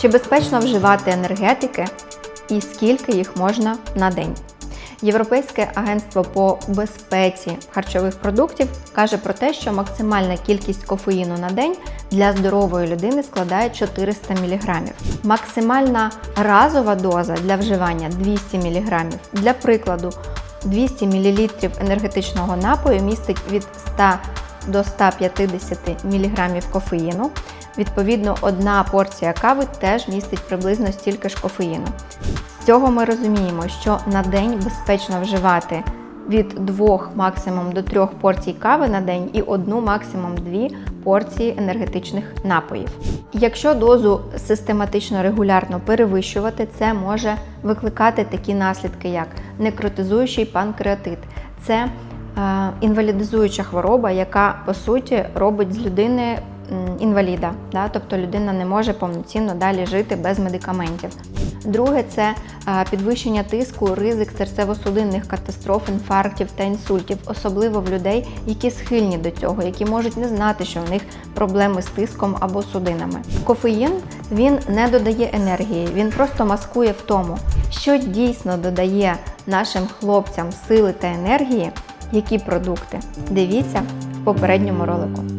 Чи безпечно вживати енергетики і скільки їх можна на день? Європейське агентство по безпеці харчових продуктів каже про те, що максимальна кількість кофеїну на день для здорової людини складає 400 мг. Максимальна разова доза для вживання 200 мг. Для прикладу, 200 мл енергетичного напою містить від 100 до 150 мг кофеїну. Відповідно, одна порція кави теж містить приблизно стільки ж кофеїну. З цього ми розуміємо, що на день безпечно вживати від 2 максимум до 3 порцій кави на день і одну максимум 2 порції енергетичних напоїв. Якщо дозу систематично регулярно перевищувати, це може викликати такі наслідки, як некротизуючий панкреатит. Це е, інвалідизуюча хвороба, яка по суті робить з людини інваліда, да? тобто людина не може повноцінно далі жити без медикаментів. Друге це е, підвищення тиску, ризик серцево-судинних катастроф, інфарктів та інсультів, особливо в людей, які схильні до цього, які можуть не знати, що в них проблеми з тиском або судинами. Кофеїн він не додає енергії, він просто маскує втому, що дійсно додає нашим хлопцям сили та енергії. Які продукти? Дивіться в попередньому ролику.